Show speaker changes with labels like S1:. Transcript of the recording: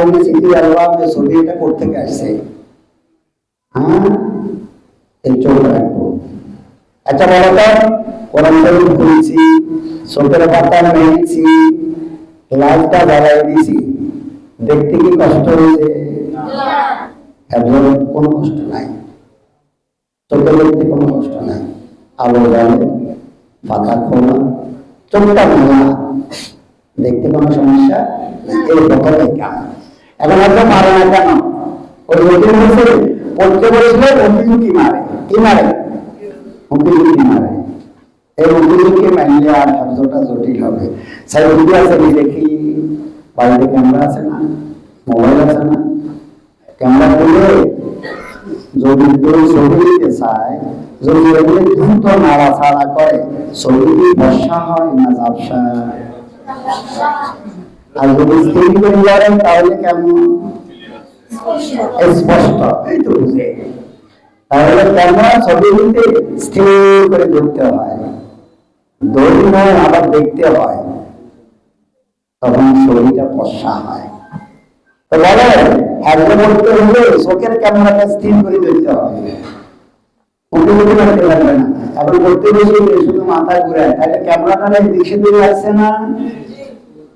S1: মামুনি স্মৃতি অ্যালবামে ছবি এটা করতে আসছে? হ্যাঁ? এই চোখ রাখব। আচ্ছা বলো তো, কোরআন শরীফ খুলছি চোখের পাতা মেরেছি লাইটটা জ্বালাই দিছি দেখতে কি কষ্ট হয়েছে? একজন কোনো কষ্ট নাই। চোখে দেখতে কোনো কষ্ট নাই। আলো জ্বলে পাতা খোলা, চোখটা মেলা দেখতে কোনো সমস্যা। এই কথাটাই কেন এখন হয়তো মারে না কেন? ওই রোগীর বলছে, পড়তে বসলে উঁকি মারে? কি মারে? উঁকি মারে? এই উঁকি মারলে আর শব্দটা জটিল হবে। সেই উঁকি আছে দেখি। বাড়িতে ক্যামেরা আছে না? মোবাইল আছে না? ক্যামেরা করলে যদি কেউ ছবি চায়, যদি এগুলি দ্রুত নাড়াচাড়া করে, ছবিটি বর্ষা হয় না ঝাপসা? আর যদি ধরেন তাহলে কেমন? স্পষ্ট। এই তো বুঝে। তাহলে স্থির করে ধরতে হয়? দড়ি আবার দেখতে হয়। তখন ছবিটা বর্ষা হয়। তো বলে বলতে হলে চোখের ক্যামেরাটা স্থির করে ধরতে হবে। উঁকি মারতে পারবে না। এখন করতে বসে শুধু মাথা ঘুরায়। তাহলে ক্যামেরাটা দিক সেদিকে আসছে না?